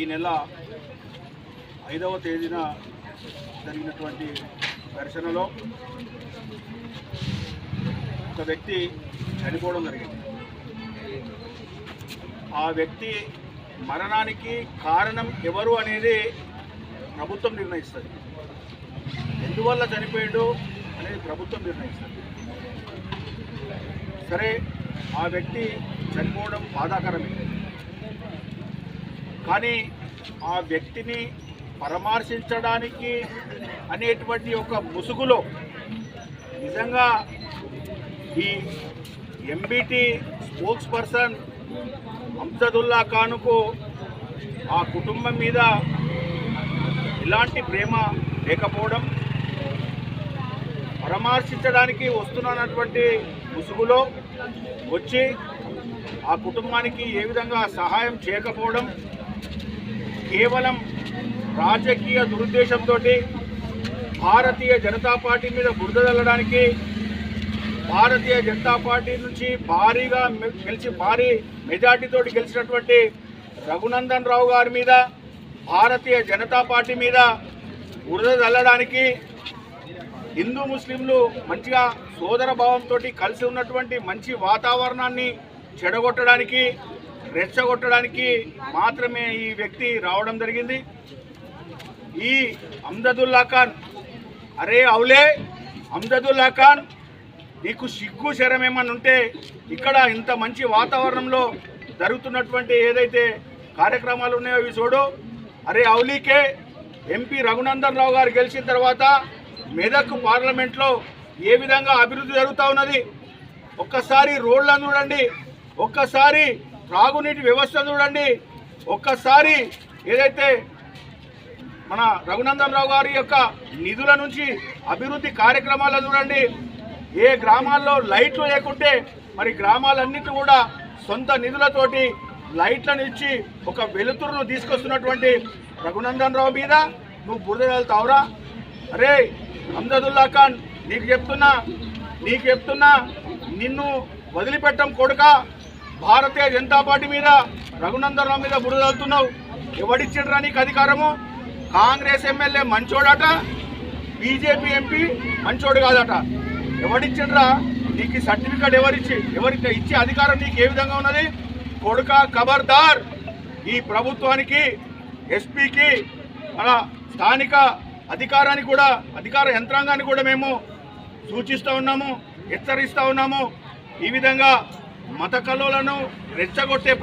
ఈ నెల ఐదవ తేదీన జరిగినటువంటి ఘర్షణలో ఒక వ్యక్తి చనిపోవడం జరిగింది. ఆ వ్యక్తి మరణానికి కారణం ఎవరు అనేది ప్రభుత్వం నిర్ణయిస్తుంది. ఎందువల్ల చనిపోయాడు అనేది ప్రభుత్వం నిర్ణయిస్తుంది. సరే ఆ వ్యక్తి చనిపోవడం బాధాకరమే. కానీ ఆ వ్యక్తిని పరామర్శించడానికి అనేటువంటి ఒక ముసుగులో నిజంగా ఈ ఎంబీటీ స్పోక్స్ పర్సన్ అంసదుల్లా ఖాన్కు ఆ కుటుంబం మీద ఎలాంటి ప్రేమ లేకపోవడం పరామర్శించడానికి వస్తున్నటువంటి ముసుగులో వచ్చి ఆ కుటుంబానికి ఏ విధంగా సహాయం చేయకపోవడం కేవలం రాజకీయ దురుద్దేశంతో భారతీయ జనతా పార్టీ మీద బురద చల్లడానికి భారతీయ జనతా పార్టీ నుంచి భారీగా గెలిచి భారీ మెజార్టీతో గెలిచినటువంటి రఘునందన్ రావు గారి మీద భారతీయ జనతా పార్టీ మీద బురద చల్లడానికి హిందూ ముస్లింలు మంచిగా సోదర భావంతో కలిసి ఉన్నటువంటి మంచి వాతావరణాన్ని చెడగొట్టడానికి రెచ్చగొట్టడానికి మాత్రమే ఈ వ్యక్తి రావడం జరిగింది. ఈ అమ్దదుల్లా ఖాన్ అరే అవులే అమ్దదుల్లా ఖాన్ నీకు సిగ్గు శరం ఏమన్నా ఉంటే ఇక్కడ ఇంత మంచి వాతావరణంలో జరుగుతున్నటువంటి ఏదైతే కార్యక్రమాలు ఉన్నాయో ఇవి చూడు. అరే అవులీకే ఎంపీ రఘునందన్ రావు గారు గెలిచిన తర్వాత మెదక్ పార్లమెంట్లో ఏ విధంగా అభివృద్ధి జరుగుతూ ఉన్నది? ఒక్కసారి రోడ్లను చూడండి. ఒక్కసారి త్రాగునీటి వ్యవస్థ చూడండి. ఒక్కసారి ఏదైతే మన రఘునందన్ రావు గారి యొక్క నిధుల నుంచి అభివృద్ధి కార్యక్రమాలు చూడండి. ఏ గ్రామాల్లో లైట్లు లేకుంటే మరి గ్రామాలన్నిటి కూడా సొంత నిధులతోటి లైట్లను ఇచ్చి ఒక వెలుతురును తీసుకొస్తున్నటువంటి రఘునందన్ రావు మీద నువ్వు బురద వెళ్తావురా అరే అమ్దదుల్లా ఖాన్ నీకు చెప్తున్నా నీకు చెప్తున్నా నిన్ను వదిలిపెట్టం కొడుక? భారతీయ జనతా పార్టీ మీద రఘునందనరావు మీద బురద ఎవడిచ్చిండ్రా నీకు అధికారము? కాంగ్రెస్ ఎమ్మెల్యే మంచోడట బీజేపీ ఎంపీ మంచోడు కాదట. ఎవడిచ్చిండ్రా? నీకు సర్టిఫికేట్ ఎవరిచ్చి ఎవరి ఇచ్చే అధికారం నీకు ఏ విధంగా ఉన్నది? కొడుక ఖబర్దార్ ఈ ప్రభుత్వానికి ఎస్పీకి మన స్థానిక అధికారానికి కూడా అధికార యంత్రాంగాన్ని కూడా మేము సూచిస్తూ ఉన్నాము హెచ్చరిస్తూ ఉన్నాము. ఈ విధంగా మత కళలను రెచ్చగొట్టే